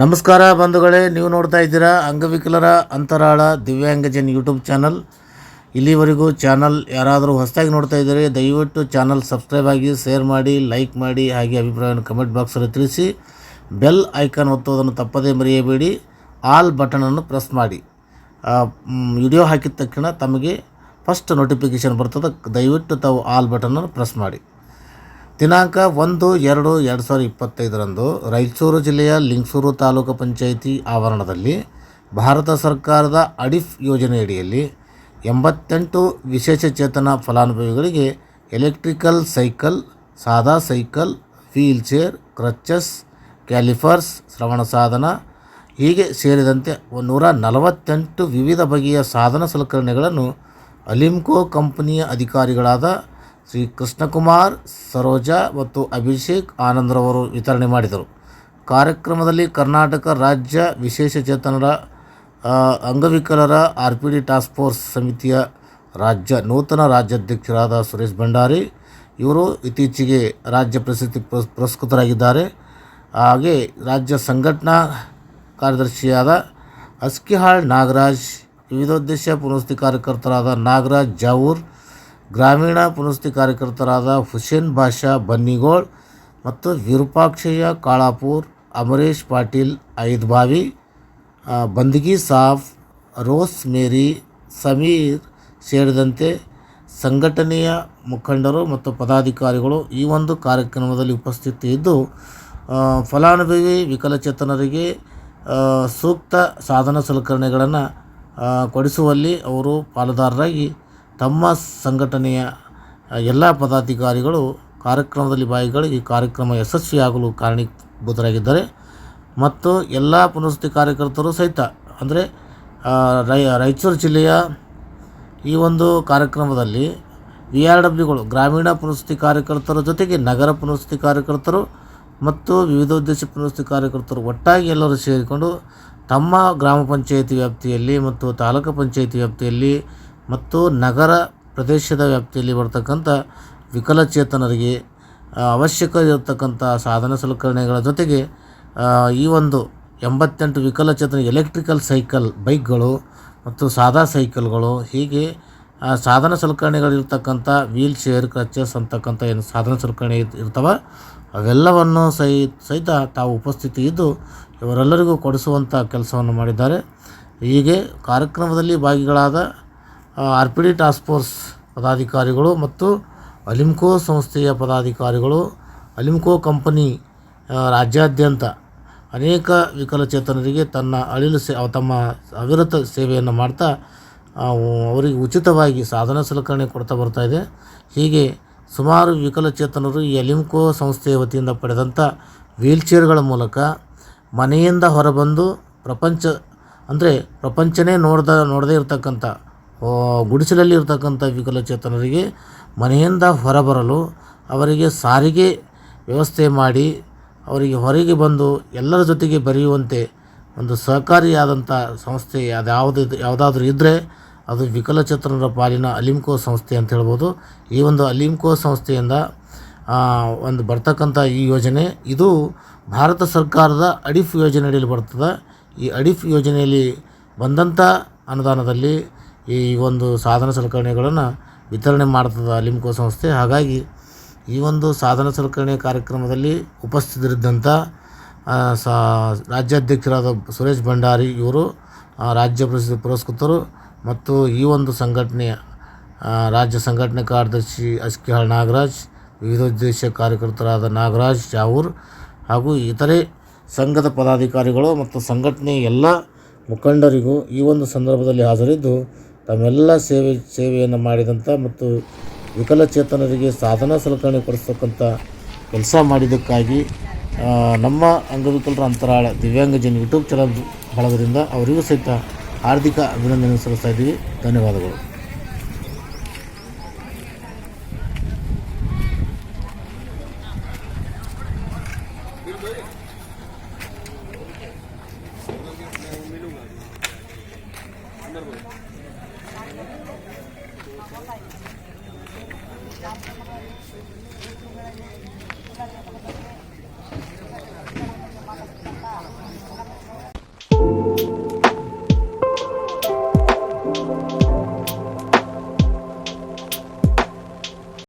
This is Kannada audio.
ನಮಸ್ಕಾರ ಬಂಧುಗಳೇ, ನೀವು ನೋಡ್ತಾ ಇದ್ದೀರಾ ಅಂಗವಿಕಲರ ಅಂತರಾಳ ದಿವ್ಯಾಂಗಜನ್ ಯೂಟ್ಯೂಬ್ ಚಾನಲ್. ಇಲ್ಲಿವರೆಗೂ ಚಾನಲ್ ಯಾರಾದರೂ ಹೊಸದಾಗಿ ನೋಡ್ತಾ ಇದ್ದರೆ ದಯವಿಟ್ಟು ಚಾನಲ್ ಸಬ್ಸ್ಕ್ರೈಬ್ ಆಗಿ, ಶೇರ್ ಮಾಡಿ, ಲೈಕ್ ಮಾಡಿ, ಹಾಗೆ ಅಭಿಪ್ರಾಯವನ್ನು ಕಮೆಂಟ್ ಬಾಕ್ಸಲ್ಲಿ ತಿಳಿಸಿ, ಬೆಲ್ ಐಕಾನ್ ಒತ್ತುವುದನ್ನು ತಪ್ಪದೇ ಮರೆಯಬೇಡಿ, ಆಲ್ ಬಟನನ್ನು ಪ್ರೆಸ್ ಮಾಡಿ. ವಿಡಿಯೋ ಹಾಕಿದ ತಕ್ಷಣ ತಮಗೆ ಫಸ್ಟ್ ನೋಟಿಫಿಕೇಷನ್ ಬರ್ತದೆ, ದಯವಿಟ್ಟು ತಾವು ಆಲ್ ಬಟನನ್ನು ಪ್ರೆಸ್ ಮಾಡಿ. ದಿನಾಂಕ ಒಂದು, ಎರಡು ಎರಡು ಸಾವಿರದ ಇಪ್ಪತ್ತೈದರಂದು ರಾಯಚೂರು ಜಿಲ್ಲೆಯ ಲಿಂಗಸೂರು ತಾಲೂಕು ಪಂಚಾಯಿತಿ ಆವರಣದಲ್ಲಿ ಭಾರತ ಸರ್ಕಾರದ ಅಡಿಫ್ ಯೋಜನೆಯಡಿಯಲ್ಲಿ ಎಂಬತ್ತೆಂಟು ವಿಶೇಷಚೇತನ ಫಲಾನುಭವಿಗಳಿಗೆ ಎಲೆಕ್ಟ್ರಿಕಲ್ ಸೈಕಲ್, ಸಾದಾ cycle, wheel chair crutches calipers, ಶ್ರವಣ ಸಾಧನ, ಹೀಗೆ ಸೇರಿದಂತೆ ನೂರ ನಲವತ್ತೆಂಟು ವಿವಿಧ ಬಗೆಯ ಸಾಧನ ಸಲಕರಣೆಗಳನ್ನು ಅಲಿಮ್ಕೋ ಕಂಪನಿಯ ಅಧಿಕಾರಿಗಳಾದ ಶ್ರೀ ಕೃಷ್ಣಕುಮಾರ್, ಸರೋಜಾ ಮತ್ತು ಅಭಿಷೇಕ್ ಆನಂದ್ರವರು ವಿತರಣೆ ಮಾಡಿದರು. ಕಾರ್ಯಕ್ರಮದಲ್ಲಿ ಕರ್ನಾಟಕ ರಾಜ್ಯ ವಿಶೇಷಚೇತನರ ಚೇತನರ ಅಂಗವಿಕಲರ R P D task force ಸಮಿತಿಯ ರಾಜ್ಯ, ನೂತನ ರಾಜ್ಯಾಧ್ಯಕ್ಷರಾದ ಸುರೇಶ್ ಭಂಡಾರಿ, ಇವರು ಇತ್ತೀಚೆಗೆ ರಾಜ್ಯ ಪ್ರಶಸ್ತಿ ಪುರಸ್- ಪುರಸ್ಕೃತರಾಗಿದ್ದಾರೆ. ಹಾಗೆ ರಾಜ್ಯ ಸಂಘಟನಾ ಕಾರ್ಯದರ್ಶಿಯಾದ ಅಸ್ಕಿಹಾಳ್ ನಾಗರಾಜ್, ವಿವಿಧೋದ್ದೇಶ ಪುನಸ್ತಿ ಕಾರ್ಯಕರ್ತರಾದ ನಾಗರಾಜ್ ಜಾವೂರ್ ಗ್ರಾಮೀಣ ಪುನಸ್ತಿ ಕಾರ್ಯಕರ್ತರಾದ ಹುಸೇನ್ ಬಾಷಾ ಬನ್ನಿಗೋಳ್ ಮತ್ತು ವಿರೂಪಾಕ್ಷಯ್ಯ ಕಾಳಾಪುರ್, ಅಮರೇಶ್ ಪಾಟೀಲ್ ಐದ್ಬಾವಿ ಬಾವಿ ಬಂದಗಿ ಸಾಫ್ ರೋಸ್ ಮೇರಿ, ಸಮೀರ್ ಸೇರಿದಂತೆ ಸಂಘಟನೆಯ ಮುಖಂಡರು ಮತ್ತು ಪದಾಧಿಕಾರಿಗಳು ಈ ಒಂದು ಕಾರ್ಯಕ್ರಮದಲ್ಲಿ ಉಪಸ್ಥಿತಿ ಇದ್ದು ಫಲಾನುಭವಿ ವಿಕಲಚೇತನರಿಗೆ ಸೂಕ್ತ ಸಾಧನ ಸಲಕರಣೆಗಳನ್ನು ಕೊಡಿಸುವಲ್ಲಿ ಅವರು ಪಾಲುದಾರರಾಗಿ ತಮ್ಮ ಸಂಘಟನೆಯ ಎಲ್ಲ ಪದಾಧಿಕಾರಿಗಳು ಕಾರ್ಯಕ್ರಮದಲ್ಲಿ ಭಾಗಿಗಳು ಈ ಕಾರ್ಯಕ್ರಮ ಯಶಸ್ವಿಯಾಗಲು ಕಾರಣೀಭೂತರಾಗಿದ್ದಾರೆ. ಮತ್ತು ಎಲ್ಲ ಪುನರ್ವಸತಿ ಕಾರ್ಯಕರ್ತರು ಸಹಿತ, ಅಂದರೆ ರೈ, ರಾಯಚೂರು ಜಿಲ್ಲೆಯ ಈ ಒಂದು ಕಾರ್ಯಕ್ರಮದಲ್ಲಿ ವಿ ಆರ್ ಡಬ್ಲ್ಯೂಗಳು ಗ್ರಾಮೀಣ ಪುನರ್ವಸತಿ ಕಾರ್ಯಕರ್ತರ ಜೊತೆಗೆ ನಗರ ಪುನರ್ವಸತಿ ಕಾರ್ಯಕರ್ತರು ಮತ್ತು ವಿವಿಧ ಉದ್ದೇಶ ಪುನರ್ವಸತಿ ಕಾರ್ಯಕರ್ತರು ಒಟ್ಟಾಗಿ ಎಲ್ಲರೂ ಸೇರಿಕೊಂಡು ತಮ್ಮ ಗ್ರಾಮ ಪಂಚಾಯಿತಿ ವ್ಯಾಪ್ತಿಯಲ್ಲಿ ಮತ್ತು ತಾಲೂಕು ಪಂಚಾಯಿತಿ ವ್ಯಾಪ್ತಿಯಲ್ಲಿ ಮತ್ತು ನಗರ ಪ್ರದೇಶದ ವ್ಯಾಪ್ತಿಯಲ್ಲಿ ಬರ್ತಕ್ಕಂಥ ವಿಕಲಚೇತನರಿಗೆ ಅವಶ್ಯಕ ಇರತಕ್ಕಂಥ ಸಾಧನ ಸಲಕರಣೆಗಳ ಜೊತೆಗೆ ಈ ಒಂದು ಎಂಬತ್ತೆಂಟು ವಿಕಲಚೇತನ ಎಲೆಕ್ಟ್ರಿಕಲ್ ಸೈಕಲ್ ಬೈಕ್ಗಳು ಮತ್ತು ಸಾದಾ ಸೈಕಲ್ಗಳು ಹೀಗೆ ಸಾಧನ ಸಲಕರಣೆಗಳಿರ್ತಕ್ಕಂಥ ವೀಲ್ ಚೇರ್ ಕ್ರಚಸ್ ಅಂತಕ್ಕಂಥ ಏನು ಸಾಧನ ಸಲಕರಣೆ ಇರ್- ಇರ್ತವೆ, ಅವೆಲ್ಲವನ್ನು ಸಹಿ ಸಹಿತ ತಾವು ಉಪಸ್ಥಿತಿ ಇದ್ದು ಇವರೆಲ್ಲರಿಗೂ ಕೊಡಿಸುವಂಥ ಕೆಲಸವನ್ನು ಮಾಡಿದ್ದಾರೆ. ಹೀಗೆ ಕಾರ್ಯಕ್ರಮದಲ್ಲಿ ಭಾಗಿಗಳಾದ R P D task force ಪದಾಧಿಕಾರಿಗಳು ಮತ್ತು ಅಲಿಮ್ಕೋ ಸಂಸ್ಥೆಯ ಪದಾಧಿಕಾರಿಗಳು, ಅಲಿಮ್ಕೋ ಕಂಪನಿ ರಾಜ್ಯಾದ್ಯಂತ ಅನೇಕ ವಿಕಲಚೇತನರಿಗೆ ತನ್ನ ಅಳಿಲು ಸೇ ತಮ್ಮ ಅವಿರತ ಸೇವೆಯನ್ನು ಮಾಡ್ತಾ ಅವರಿಗೆ ಉಚಿತವಾಗಿ ಸಾಧನ ಸಲಕರಣೆ ಕೊಡ್ತಾ ಬರ್ತಾ ಇದೆ. ಹೀಗೆ ಸುಮಾರು ವಿಕಲಚೇತನರು ಈ ಅಲಿಮ್ಕೋ ಸಂಸ್ಥೆಯ ವತಿಯಿಂದ ಪಡೆದಂಥ ವೀಲ್ಚೇರ್ಗಳ ಮೂಲಕ ಮನೆಯಿಂದ ಹೊರಬಂದು ಪ್ರಪಂಚ, ಅಂದರೆ ಪ್ರಪಂಚನೇ ನೋಡ್ದ, ನೋಡದೇ ಇರತಕ್ಕಂಥ ಗುಡಿಸಲಲ್ಲಿ ಇರ್ತಕ್ಕಂಥ ವಿಕಲಚೇತನರಿಗೆ ಮನೆಯಿಂದ ಹೊರಬರಲು ಅವರಿಗೆ ಸಾರಿಗೆ ವ್ಯವಸ್ಥೆ ಮಾಡಿ ಅವರಿಗೆ ಹೊರಗೆ ಬಂದು ಎಲ್ಲರ ಜೊತೆಗೆ ಬರೆಯುವಂತೆ ಒಂದು ಸಹಕಾರಿಯಾದಂಥ ಸಂಸ್ಥೆ ಅದ್ಯಾವುದು ಯಾವುದಾದ್ರೂ ಇದ್ದರೆ ಅದು ವಿಕಲಚೇತನರ ಪಾಲಿನ ಅಲಿಮ್ಕೋ ಸಂಸ್ಥೆ ಅಂತ ಹೇಳ್ಬೋದು. ಈ ಒಂದು ಅಲಿಮ್ಕೋ ಸಂಸ್ಥೆಯಿಂದ ಒಂದು ಬರ್ತಕ್ಕಂಥ ಈ ಯೋಜನೆ, ಇದು ಭಾರತ ಸರ್ಕಾರದ ಅಡಿಫ್ ಯೋಜನೆಯಲ್ಲಿ ಬರ್ತದೆ. ಈ ಅಡಿಫ್ ಯೋಜನೆಯಲ್ಲಿ ಬಂದಂಥ ಅನುದಾನದಲ್ಲಿ ಈ ಒಂದು ಸಾಧನ ಸಲಕರಣೆಗಳನ್ನು ವಿತರಣೆ ಮಾಡ್ತದೆ ಲಿಮ್ಕೋ ಸಂಸ್ಥೆ. ಹಾಗಾಗಿ ಈ ಒಂದು ಸಾಧನ ಸಲಕರಣೆ ಕಾರ್ಯಕ್ರಮದಲ್ಲಿ ಉಪಸ್ಥಿತರಿದ್ದಂಥ ಸಾ, ರಾಜ್ಯಾಧ್ಯಕ್ಷರಾದ ಸುರೇಶ್ ಭಂಡಾರಿ ಇವರು ರಾಜ್ಯ ಪ್ರಸಿದ್ಧ ಪುರಸ್ಕೃತರು ಮತ್ತು ಈ ಒಂದು ಸಂಘಟನೆಯ ರಾಜ್ಯ ಸಂಘಟನೆ ಕಾರ್ಯದರ್ಶಿ ಅಸ್ಕಿಹಾಳ್ ನಾಗರಾಜ್ ವಿವಿಧೋದ್ದೇಶ ಕಾರ್ಯಕರ್ತರಾದ ನಾಗರಾಜ್ ಜಾವೂರ್ ಹಾಗೂ ಇತರೆ ಸಂಘದ ಪದಾಧಿಕಾರಿಗಳು ಮತ್ತು ಸಂಘಟನೆಯ ಎಲ್ಲ ಮುಖಂಡರಿಗೂ ಈ ಒಂದು ಸಂದರ್ಭದಲ್ಲಿ ಹಾಜರಿದ್ದು ತಮ್ಮೆಲ್ಲ ಸೇವೆ, ಸೇವೆಯನ್ನು ಮಾಡಿದಂಥ ಮತ್ತು ವಿಕಲಚೇತನರಿಗೆ ಸಾಧನ ಸಲಕರಣೆ ಕೊಡಿಸ್ತಕ್ಕಂಥ ಕೆಲಸ ಮಾಡಿದ್ದಕ್ಕಾಗಿ ನಮ್ಮ ಅಂಗವಿಕಲರ ಅಂತರಾಳ ದಿವ್ಯಾಂಗಜನ್ ಯೂಟ್ಯೂಬ್ ಚಾನಲ್ ಬಳಗದಿಂದ ಅವರಿಗೂ ಸಹಿತ ಹಾರ್ದಿಕ ಅಭಿನಂದನೆ ಸಲ್ಲಿಸ್ತಾ ಇದ್ದೀವಿ. ಧನ್ಯವಾದಗಳು. Thank you.